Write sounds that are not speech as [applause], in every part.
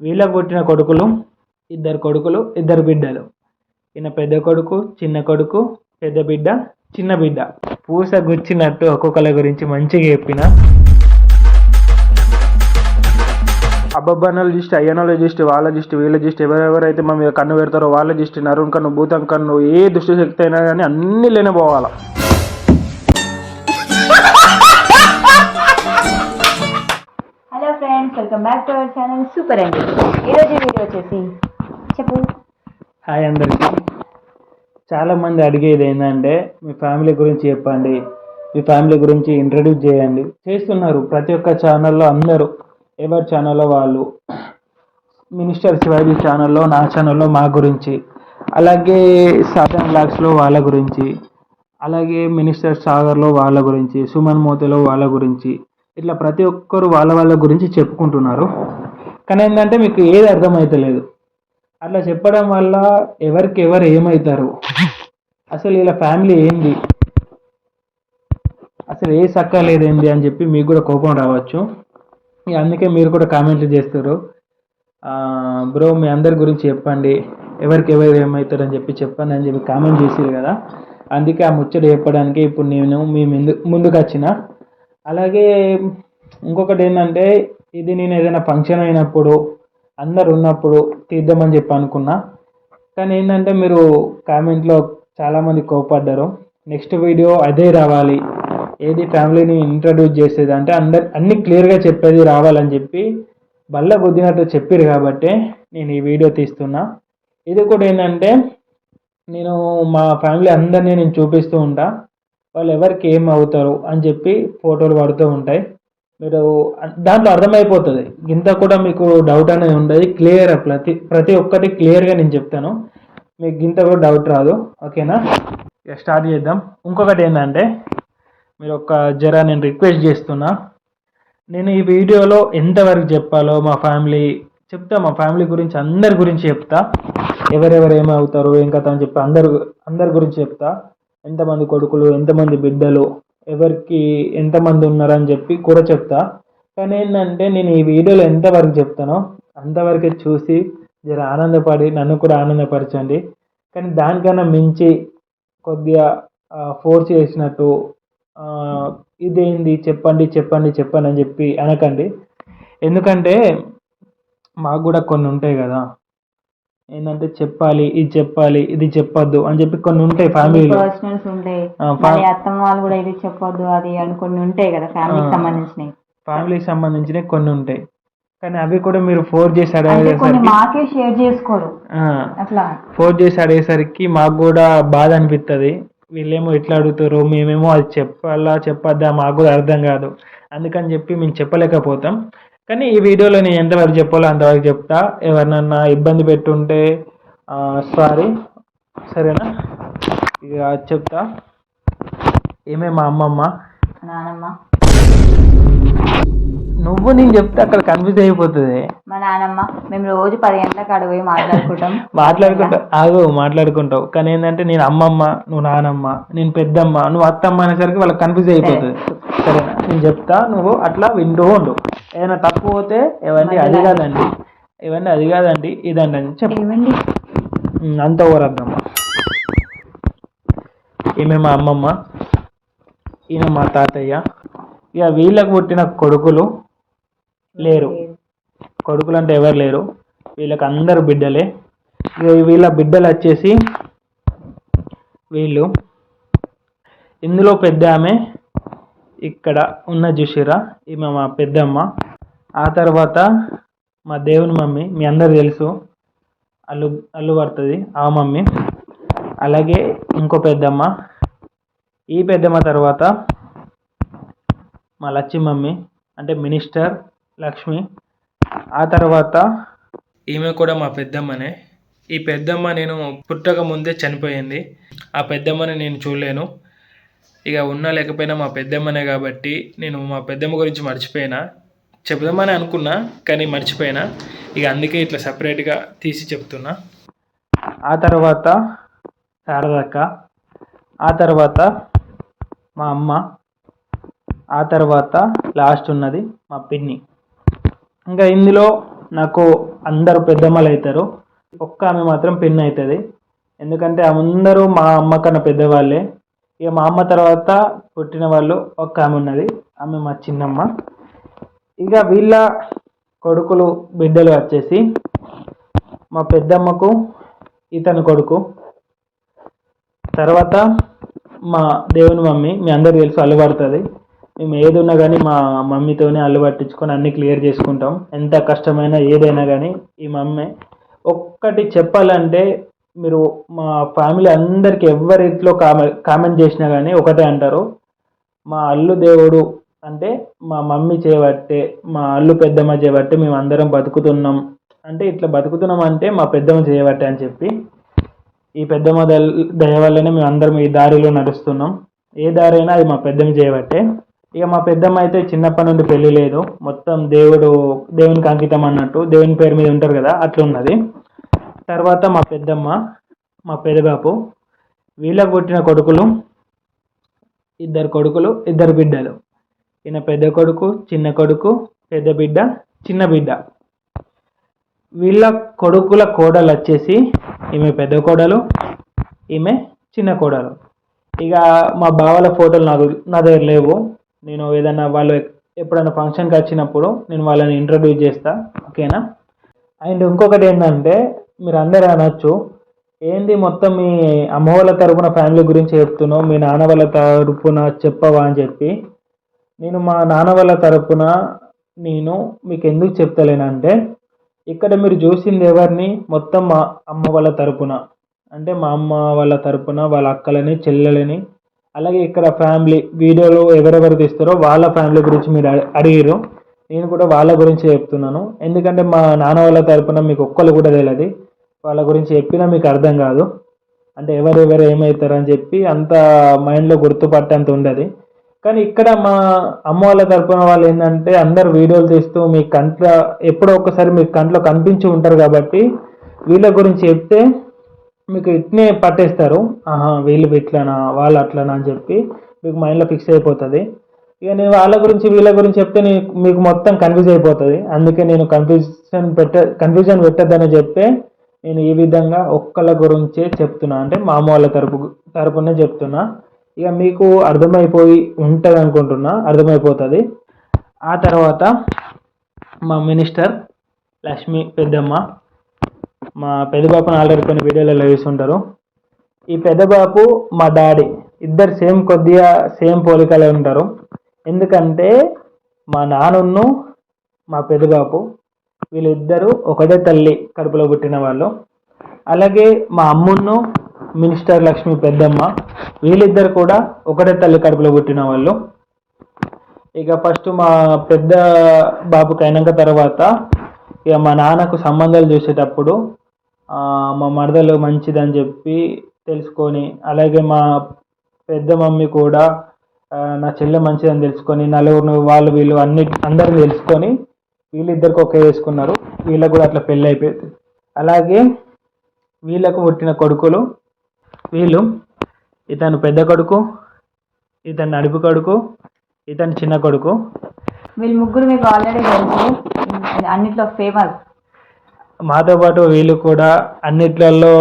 వీళ్ళకు పుట్టిన కొడుకులు ఇద్దరు కొడుకులు ఇద్దరు బిడ్డలు. ఈయన పెద్ద కొడుకు చిన్న కొడుకు పెద్ద బిడ్డ చిన్న బిడ్డ. పూస గుచ్చినట్టు ఒక్కొక్కరి గురించి మంచిగా చెప్పిన. అబ్బబ్బనాలజిస్ట్ అయ్యనాలజిస్ట్ వాళ్ళజిస్ట్ వీళ్ళజిస్ట్ ఎవరెవరైతే మా మీద కన్ను పెడతారో వాళ్ళజిస్ట్ నరుణ్ కన్ను భూతం కన్ను ఏ దుష్టి శక్తి అయినా కానీ అన్నీ లేనే welcome back to our channel super అండి ఈరోజు వీడియో వచ్చేసి చెప్పు. హాయ్ అందరికీ. చాలామంది అడిగేది ఏంటంటే మీ ఫ్యామిలీ గురించి చెప్పండి మీ ఫ్యామిలీ గురించి ఇంట్రడ్యూస్ చేయండి. చేస్తున్నారు ప్రతి ఒక్క ఛానల్లో అందరూ. ఎవరి ఛానల్లో వాళ్ళు? మినిస్టర్ శివాజీ ఛానల్లో నా ఛానల్లో మా గురించి. అలాగే సాధన్ బ్లాగ్స్లో వాళ్ళ గురించి. అలాగే మినిస్టర్ సాగర్లో వాళ్ళ గురించి. సుమన్ మోతిలో వాళ్ళ గురించి. ఇట్లా ప్రతి ఒక్కరు వాళ్ళ వాళ్ళ గురించి చెప్పుకుంటున్నారు. కానీ ఏంటంటే మీకు ఏది అర్థమవుతలేదు అట్లా చెప్పడం వల్ల ఎవరికి ఎవరు ఏమవుతారు అసలు ఇలా ఫ్యామిలీ ఏంది? అసలు ఏ సక్క లేదేంది అని చెప్పి మీకు కూడా కోపం రావచ్చు. అందుకే మీరు కూడా కామెంట్లు చేస్తారు. బ్రో మీ అందరి గురించి చెప్పండి. ఎవరికి ఎవరు ఏమవుతారు అని చెప్పి చెప్పండి అని చెప్పి కామెంట్ చేసారు కదా. అందుకే ఆ ముచ్చట చెప్పడానికి ఇప్పుడు నేను మీ ముందు ముందుకు వచ్చిన. అలాగే ఇంకొకటి ఏంటంటే ఇది నేను ఏదైనా ఫంక్షన్ అయినప్పుడు అందరు ఉన్నప్పుడు తీద్దామని చెప్పి అనుకున్నా. కానీ ఏంటంటే మీరు కామెంట్లో చాలామంది కోపడ్డారు. నెక్స్ట్ వీడియో అదే రావాలి. ఏది ఫ్యామిలీని ఇంట్రడ్యూస్ చేసేది అంటే అందరు అన్ని క్లియర్గా చెప్పేది రావాలని చెప్పి బల్ల గుద్దినట్టు చెప్పారు కాబట్టి నేను ఈ వీడియో తీస్తున్నా. ఇది కూడా ఏంటంటే నేను మా ఫ్యామిలీ అందరినీ నేను చూపిస్తూ ఉంటా. వాళ్ళు ఎవరికి ఏం అవుతారు అని చెప్పి ఫోటోలు పడుతూ ఉంటాయి. మీరు దాంట్లో అర్థమైపోతుంది. ఇంత కూడా మీకు డౌట్ అనేది ఉండదు. క్లియర్ ప్రతి ప్రతి ఒక్కటి క్లియర్గా నేను చెప్తాను. మీకు ఇంత కూడా డౌట్ రాదు. ఓకేనా ఇక స్టార్ట్ చేద్దాం. ఇంకొకటి ఏంటంటే మీరు ఒక జర నేను రిక్వెస్ట్ చేస్తున్నా. నేను ఈ వీడియోలో ఎంతవరకు చెప్పాలో మా ఫ్యామిలీ చెప్తా. మా ఫ్యామిలీ గురించి అందరి గురించి చెప్తా. ఎవరెవరు ఏమవుతారు ఏం కథ అని చెప్పి అందరు అందరి గురించి చెప్తా. ఎంతమంది కొడుకులు ఎంతమంది బిడ్డలు ఎవరికి ఎంతమంది ఉన్నారని చెప్పి కూడా చెప్తా. కానీ ఏంటంటే నేను ఈ వీడియోలో ఎంతవరకు చెప్తానో అంతవరకే చూసి జర ఆనందపడి నన్ను కూడా ఆనందపరచండి. కానీ దానికన్నా మించి కొద్దిగా ఫోర్స్ చేసినట్టు ఇదేంది చెప్పండి చెప్పండి చెప్పండి అని చెప్పి అనకండి. ఎందుకంటే మాకు కూడా కొన్ని ఉంటాయి కదా. ఏంటంటే చెప్పాలి ఇది చెప్పాలి ఇది చెప్పొద్దు అని చెప్పి కొన్ని ఉంటాయి ఫ్యామిలీలో పర్సనల్స్ ఉంటాయి. అత్తమ్మ వాళ్ళు కూడా ఇది చెప్పొద్దు అది అని కొన్ని ఉంటాయి కదా ఫ్యామిలీకి. సంబంధించినవి. ఫ్యామిలీకి సంబంధించినవి కొన్ని ఉంటాయి. కానీ అవి కూడా మీరు ఫోర్ చేసి అడిగేసరికి మాకే షేర్ చేసుకోరు. అట్లా. ఫోర్ చేసి అడిగేసరికి మాకు కూడా బాధ అనిపిస్తుంది వీళ్ళేమో ఎట్లా అడుగుతారు మేమేమో అది చెప్పాలా చెప్పొద్దా మాకు కూడా అర్థం కాదు. అందుకని చెప్పి మేము చెప్పలేకపోతాం. కానీ ఈ వీడియోలో నేను ఎంతవరకు చెప్పాలో అంతవరకు చెప్తా. ఎవరినన్నా ఇబ్బంది పెట్టుంటే సారీ సరేనా? ఇక చెప్తా. ఏమే మా అమ్మమ్మ? నానమ్మ. నువ్వు నేను చెప్తే అక్కడ కన్ఫ్యూజ్ అయిపోతుంది. మా నానమ్మ మేము రోజు పది గంటలకు అడుగు మాట్లాడుకుంటాం. [laughs] మాట్లాడుకుంటావు ఆగు మాట్లాడుకుంటావు. కానీ ఏంటంటే నేను అమ్మమ్మ నువ్వు నానమ్మ నేను పెద్దమ్మ నువ్వు అత్తమ్మ అనేసరికి వాళ్ళకి కన్ఫ్యూజ్ అయిపోతుంది. సరేనా నేను చెప్తా నువ్వు అట్లా వింటూ ఉండు. ఏదైనా తప్పు పోతే ఇవన్నీ అది కాదండి. ఇవన్నీ అది కాదండి ఇదండి అని చెప్పు. ఏమండి? ఉమ్, అంత ఓరద్దమ్మ ఈమె మా అమ్మమ్మ ఈయన మా తాతయ్య. ఇక వీళ్ళకు పుట్టిన కొడుకులు లేరు. కొడుకులు అంటే ఎవరు లేరు. వీళ్ళకి అందరు బిడ్డలే. ఇక వీళ్ళ బిడ్డలు వచ్చేసి వీళ్ళు ఇందులో పెద్ద ఆమె ఇక్కడ ఉన్న జుషిరా ఈమె మా పెద్దమ్మ. ఆ తర్వాత మా దేవుని మమ్మీ. మీ అందరు తెలుసు. అల్లు అల్లు పడుతుంది. ఆ మమ్మీ. అలాగే ఇంకో పెద్దమ్మ. ఈ పెద్దమ్మ తర్వాత మా లచ్చి మమ్మీ. అంటే మినిస్టర్ లక్ష్మి. ఆ తర్వాత ఈమె కూడా మా పెద్దమ్మనే. ఈ పెద్దమ్మ నేను పుట్టక ముందే చనిపోయింది. ఆ పెద్దమ్మని నేను చూడలేను. ఇక ఉన్నా లేకపోయినా మా పెద్దమ్మనే కాబట్టి నేను మా పెద్దమ్మ గురించి మర్చిపోయినా. చెప్దామని అనుకున్నా కానీ మర్చిపోయినా. ఇక అందుకే ఇట్లా సపరేట్గా తీసి చెప్తున్నా. ఆ తర్వాత శారదక్క ఆ తర్వాత మా అమ్మ ఆ తర్వాత లాస్ట్ ఉన్నది మా పిన్ని. ఇంకా ఇందులో నాకు అందరు పెద్దమ్మలు అవుతారు ఒక్క ఆమె మాత్రం పెన్ను అవుతుంది ఎందుకంటే అందరూ మా అమ్మ కన్నా పెద్దవాళ్ళే. ఇక మా అమ్మ తర్వాత పుట్టిన వాళ్ళు ఒక్క ఆమె ఉన్నది. ఆమె మా చిన్నమ్మ. ఇక వీళ్ళ కొడుకులు బిడ్డలు వచ్చేసి మా పెద్దమ్మకు ఇతని కొడుకు. తర్వాత మా దేవుని మమ్మీ మీ అందరు తెలుసు అల్లుబడుతుంది మేము ఏది ఉన్నా కానీ మా మమ్మీతోనే అల్లు పట్టించుకొని అన్ని క్లియర్ చేసుకుంటాం. ఎంత కష్టమైనా ఏదైనా కానీ ఈ మమ్మీ. ఒక్కటి చెప్పాలంటే మీరు మా ఫ్యామిలీ అందరికి ఎవరిట్లో కామె కామెంట్ చేసినా కానీ ఒకటే అంటారు. మా అల్లు దేవుడు అంటే మా మమ్మీ చేయబట్టే మా అల్లు పెద్దమ్మ చేయబట్టే మేము అందరం బతుకుతున్నాం. అంటే ఇట్లా బతుకుతున్నాం అంటే మా పెద్దమ్మ చేయబట్టే అని చెప్పి. ఈ పెద్దమ్మ దయ వల్లనే మేము అందరం ఈ దారిలో నడుస్తున్నాం. ఏ దారి అయినా అది మా పెద్దమ్మ చేయబట్టే ఇక మా పెద్దమ్మ అయితే చిన్నప్పటి నుండి పెళ్ళి లేదు. మొత్తం దేవుడు దేవునికి అంకితం అన్నట్టు దేవుని పేరు మీద ఉంటారు కదా అట్లున్నది. తర్వాత మా పెద్దమ్మ మా పెదబాపు వీళ్ళకు పుట్టిన కొడుకులు ఇద్దరు కొడుకులు ఇద్దరు బిడ్డలు. ఈయన పెద్ద కొడుకు చిన్న కొడుకు పెద్ద బిడ్డ చిన్న బిడ్డ. వీళ్ళ కొడుకుల కోడలు వచ్చేసి ఈమె పెద్ద కోడలు ఈమె చిన్న కోడలు. ఇక మా బావల ఫోటోలు నాకు నా దగ్గర లేవు. నేను ఏదైనా వాళ్ళు ఎప్పుడైనా ఫంక్షన్కి వచ్చినప్పుడు నేను వాళ్ళని ఇంట్రడ్యూస్ చేస్తా ఓకేనా? అండ్ ఇంకొకటి ఏంటంటే మీరు అందరూ అనొచ్చు ఏంది మొత్తం మీ అమ్మ వాళ్ళ తరపున ఫ్యామిలీ గురించి చెప్తున్నావు మీ నాన్న వాళ్ళ తరపున చెప్పవా అని చెప్పి. నేను మా నాన్న వాళ్ళ తరపున నేను మీకు ఎందుకు చెప్తలేనంటే ఇక్కడ మీరు చూసింది ఎవరిని? మొత్తం మా అమ్మ వాళ్ళ తరపున. అంటే మా అమ్మ వాళ్ళ తరపున వాళ్ళ అక్కలని చెల్లెలని అలాగే ఇక్కడ ఫ్యామిలీ వీడియోలు ఎవరెవరు తీస్తారో వాళ్ళ ఫ్యామిలీ గురించి మీరు అడి- అడిగిరు నేను కూడా వాళ్ళ గురించి చెప్తున్నాను. ఎందుకంటే మా నాన్న వాళ్ళ తరపున మీకు ఒక్కరు కూడా తెలియదు వాళ్ళ గురించి చెప్పినా మీకు అర్థం కాదు. అంటే ఎవరెవరు ఏమవుతారని చెప్పి అంత మైండ్లో గుర్తుపట్టేంత ఉండదు. కానీ ఇక్కడ మా అమ్మ వాళ్ళ తరపున వాళ్ళు ఏంటంటే అందరు వీడియోలు తీస్తూ మీ కంట్లో ఎప్పుడో ఒకసారి మీ కంట్లో కనిపించి ఉంటారు కాబట్టి వీళ్ళ గురించి చెప్తే మీకు ఇట్నే పట్టేస్తారు. ఆహా వీళ్ళు ఇట్లానా వాళ్ళు అట్లానా అని చెప్పి మీకు మైండ్లో ఫిక్స్ అయిపోతుంది. ఇక నేను వాళ్ళ గురించి వీళ్ళ గురించి చెప్తే మీకు మొత్తం కన్ఫ్యూజ్ అయిపోతుంది. అందుకే నేను కన్ఫ్యూజన్ పెట్ట కన్ఫ్యూజన్ పెట్టద్దని చెప్తే నేను ఈ విధంగా ఒక్కళ్ళ గురించే చెప్తున్నా. అంటే మా వాళ్ళ తరపు తరపునే చెప్తున్నా. ఇక మీకు అర్థమైపోయి ఉంటుంది అనుకుంటున్నా. అర్థమైపోతుంది. ఆ తర్వాత మా మినిస్టర్ లక్ష్మి పెద్దమ్మ మా పెద్దబాపుని ఆల్రెడీ కొన్ని వీడియోలలో చూస్తుంటారు ఈ పెద్దబాపు మా డాడీ ఇద్దరు సేమ్ కొద్దిగా సేమ్ పోలికలే ఉంటారు. ఎందుకంటే మా నాన్నను మా పెద్దబాపు వీళ్ళిద్దరూ ఒకటే తల్లి కడుపులో పుట్టిన వాళ్ళు. అలాగే మా అమ్మును మినిస్టర్ లక్ష్మి పెద్దమ్మ వీళ్ళిద్దరు కూడా ఒకటే తల్లి కడుపులో పుట్టిన వాళ్ళు. ఇక ఫస్ట్ మా పెద్ద బాబుకి అయినాక తర్వాత ఇక మా నాన్నకు సంబంధాలు చూసేటప్పుడు మా మరదలు మంచిదని చెప్పి తెలుసుకొని అలాగే మా పెద్ద మమ్మీ కూడా నా చెల్లె మంచిదని తెలుసుకొని నలుగురు వాళ్ళు వీళ్ళు అన్ని అందరిని తెలుసుకొని వీళ్ళిద్దరికి ఒకే వేసుకున్నారు వీళ్ళకు కూడా అట్లా పెళ్ళి అయిపోయింది. అలాగే వీళ్ళకు పుట్టిన కొడుకులు వీళ్ళు ఇతను పెద్ద కొడుకు ఇతను నడుపు కొడుకు ఇతను చిన్న కొడుకు. వీళ్ళు ముగ్గురు మీకు ఆల్రెడీ తెలుసు. అన్నిట్లో ఫేమస్ మాతో పాటు వీళ్ళు కూడా అన్నిట్లలో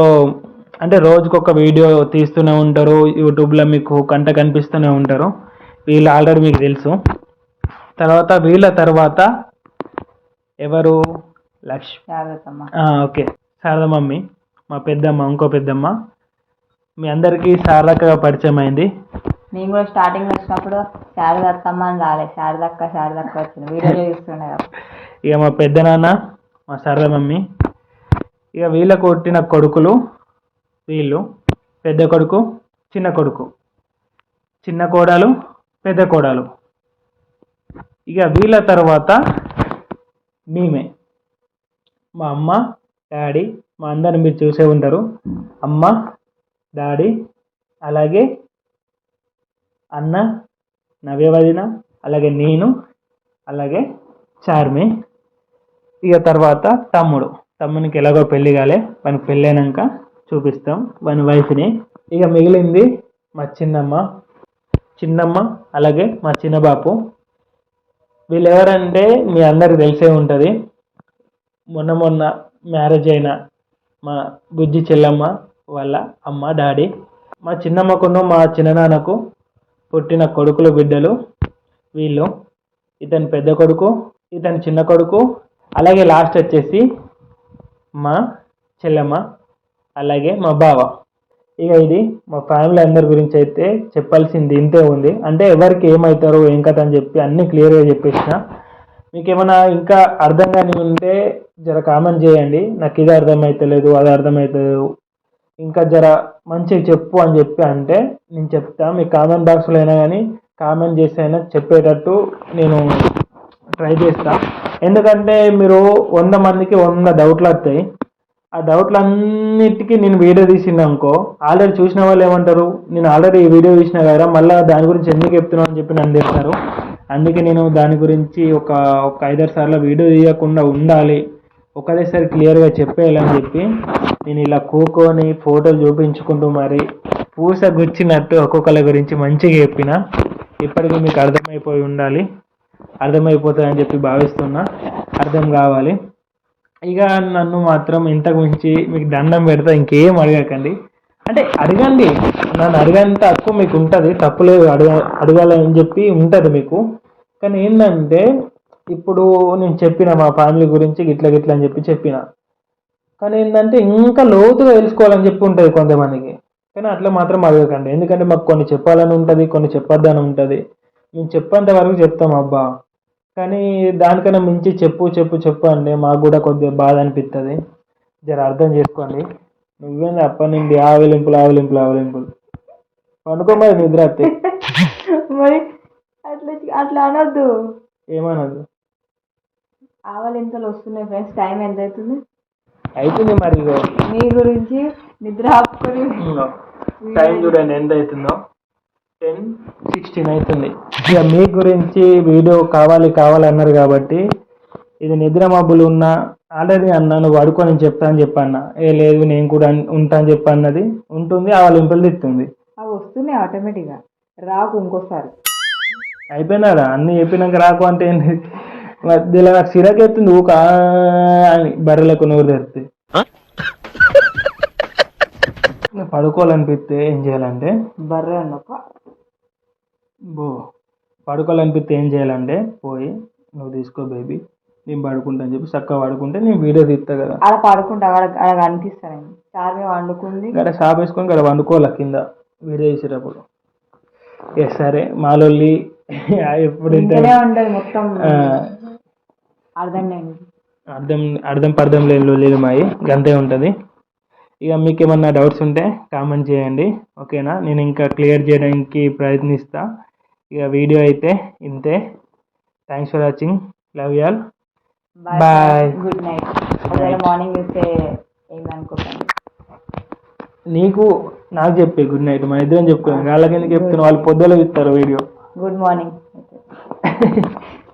అంటే రోజుకొక వీడియో తీస్తూనే ఉంటారు యూట్యూబ్లో మీకు కంట కనిపిస్తూనే ఉంటారు. వీళ్ళు ఆల్రెడీ మీకు తెలుసు. తర్వాత వీళ్ళ తర్వాత ఎవరు? లక్ష్ ఓకే. శారద మమ్మీ. మా పెద్దమ్మ ఇంకో పెద్దమ్మ. మీ అందరికీ శారదక్కగా పరిచయం అయింది. మేము కూడా స్టార్టింగ్ వచ్చినప్పుడు శారదత్తమ్మ అని రాలే. శారదక్క శారదక్క వచ్చింది. వీడియోలో చూస్తుండే ఇక మా పెద్ద నాన్న మా సరళ మమ్మీ. ఇక వీళ్ళ కొట్టిన కొడుకులు వీళ్ళు పెద్ద కొడుకు చిన్న కొడుకు. చిన్న కోడలు పెద్ద కోడలు. ఇక వీళ్ళ తర్వాత మేమే. మా అమ్మ డాడీ మా అందరిని మీరు చూసే ఉంటారు. అమ్మ డాడీ అలాగే అన్న నవ్యవదిన అలాగే నేను అలాగే చార్మి. ఇక తర్వాత తమ్ముడు. తమ్మునికి ఎలాగో పెళ్ళి కాలే. వానికి పెళ్ళైనాక చూపిస్తాం. వాని వైఫ్ని. ఇక మిగిలింది మా చిన్నమ్మ. చిన్నమ్మ అలాగే మా చిన్న బాపు వీళ్ళు ఎవరంటే మీ అందరికి తెలిసే ఉంటుంది. మొన్న మొన్న మ్యారేజ్ అయిన మా బుజ్జి చెల్లమ్మ వాళ్ళ అమ్మ డాడీ. మా చిన్నమ్మకును మా చిన్ననాన్నకు పుట్టిన కొడుకులు బిడ్డలు వీళ్ళు. ఇతని పెద్ద కొడుకు ఇతని చిన్న కొడుకు అలాగే లాస్ట్ వచ్చేసి మా చెల్లెమ్మ అలాగే మా బావ. ఇక ఇది మా ఫ్యామిలీ అందరి గురించి అయితే చెప్పాల్సింది ఇంతే ఉంది. అంటే ఎవరికి ఏమవుతారో ఏం కథ అని చెప్పి అన్నీ క్లియర్గా చెప్పేసిన. మీకు ఏమైనా ఇంకా అర్థం కాని ఉంటే జర కామెంట్ చేయండి. నాకు ఇది అర్థమవుతలేదు అది అర్థమవుతలేదు ఇంకా జర మంచిగా చెప్పు అని చెప్పి అంటే నేను చెప్తా. మీ కామెంట్ బాక్స్లో అయినా కానీ కామెంట్ చేసి అయినా చెప్పేటట్టు నేను ట్రై చేస్తాను ఎందుకంటే మీరు వంద మందికి వంద డౌట్లు వస్తాయి. ఆ డౌట్లు అన్నిటికీ నేను వీడియో తీసింది అనుకో ఆల్రెడీ చూసిన వాళ్ళు ఏమంటారు? నేను ఆల్రెడీ ఈ వీడియో చూసిన కదా మళ్ళీ దాని గురించి ఎందుకు చెప్తున్నావు అని చెప్పి నన్ను తిడతారు. అందుకే నేను దాని గురించి ఒక ఒక ఐదారు సార్లు వీడియో తీయకుండా ఉండాలి. ఒకటేసారి క్లియర్గా చెప్పేయాలని చెప్పి నేను ఇలా కూకొని ఫోటోలు చూపించుకుంటూ మరి పూస గుచ్చినట్టు ఒక్కొక్కళ్ళ గురించి మంచిగా చెప్పిన ఇప్పటికీ మీకు అర్థమైపోయి ఉండాలి. అర్థమైపోతుందని చెప్పి భావిస్తున్నా. అర్థం కావాలి. ఇక నన్ను మాత్రం ఇంతకు మించి మీకు దండం పెడతా ఇంకేం అడగకండి. అంటే అడగండి. నన్ను అడగంత హక్కు మీకు ఉంటుంది. తప్పులేదు అడగ అడగాలని చెప్పి ఉంటుంది మీకు. కానీ ఏంటంటే ఇప్పుడు నేను చెప్పిన మా ఫ్యామిలీ గురించి గిట్ల గిట్ల అని చెప్పి చెప్పిన. కానీ ఏంటంటే ఇంకా లోతుగా తెలుసుకోవాలని చెప్పి ఉంటుంది కొంతమందికి. కానీ అట్లా మాత్రం అడగకండి. ఎందుకంటే మాకు కొన్ని చెప్పాలని ఉంటుంది కొన్ని చెప్పొద్దని ఉంటుంది. మేము చెప్పేంత వరకు చెప్తాం అబ్బా. కానీ దానికన్నా మించి చెప్పు చెప్పు చెప్పు అంటే మాకు కూడా కొద్దిగా బాధ అనిపిస్తుంది జర అర్థం చేసుకోండి. నువ్వేంది అప్పటి నుండి ఆవలింపులు ఆవలింపులు ఆవలింపులు? పండుకో మరి నిద్ర [laughs] మరి అట్లా అట్లా అనొద్దు. ఏమనదు ఆవలింతలు వస్తున్నాయి ఫ్రెండ్స్. టైం ఎంత అవుతుంది అవుతుంది మరి. మీ గురించి నిద్ర ఆపుకొని. టైం చూడండి ఎంత అవుతుందో టెన్ సిక్స్టీన్ అవుతుంది ఇక మీ గురించి వీడియో కావాలి కావాలి అన్నారు కాబట్టి ఇది నిద్ర మబ్బులు ఉన్నా ఆల్రెడీ అన్నాను పడుకొని చెప్తా అని చెప్పన్న. ఏ లేదు నేను కూడా ఉంటా అని చెప్పి అన్నది ఉంటుంది ఆ వాళ్ళ ఇంపలు తిస్తుంది అవి వస్తున్నాయి ఆటోమేటిక్గా. రాకు ఇంకోసారి. అయిపోయినారా? అన్ని చెప్పినాక రాకు అంటే ఏంటి మధ్యలో నాకు సిరకెత్తుంది ఊక. అని బర్రెలకు నోరు తెరిస్తే. పడుకోవాలనిపిస్తే ఏం చేయాలంటే బర్రె అన్నప్ప. బో పడుకోవాలనిపిస్తే ఏం చేయాలంటే పోయి నువ్వు తీసుకో బేబీ నేను పడుకుంటా అని చెప్పి చక్కగా పడుకుంటే నేను వీడియో తీస్తా కదా. ఆడ పడుకుంటా ఆడ ఆడ కనిపిస్తానండి చార్మి వండుకుంది. ఇక్కడ షాప్ వేసుకొని ఇక్కడ వండుకోవాలి కింద వీడియో చేసేటప్పుడు ఏ సరే మాలొల్లి ఎప్పుడు ఉంటది మొత్తం. అర్థం లేదు అర్థం అర్థం పర్థం లేని లొల్లీలు మాయి గంతే ఉంటుంది. ఇక మీకు ఏమన్నా డౌట్స్ ఉంటే కామెంట్ చేయండి ఓకేనా? నేను ఇంకా క్లియర్ చేయడానికి ప్రయత్నిస్తా. ఇక వీడియో అయితే ఇంతే. Thanks for watching love y'all Bye. Good night ఒకవేళ మార్నింగ్ చూస్తే ఏమనుకోకండి నీకు నాకు చెప్పే గుడ్ నైట్ మన ఇద్దరం చెప్పుకోండి వాళ్ళకి ఎందుకు చెప్తున్నా వాళ్ళు పొద్దులో ఇస్తారు వీడియో. Good morning [laughs]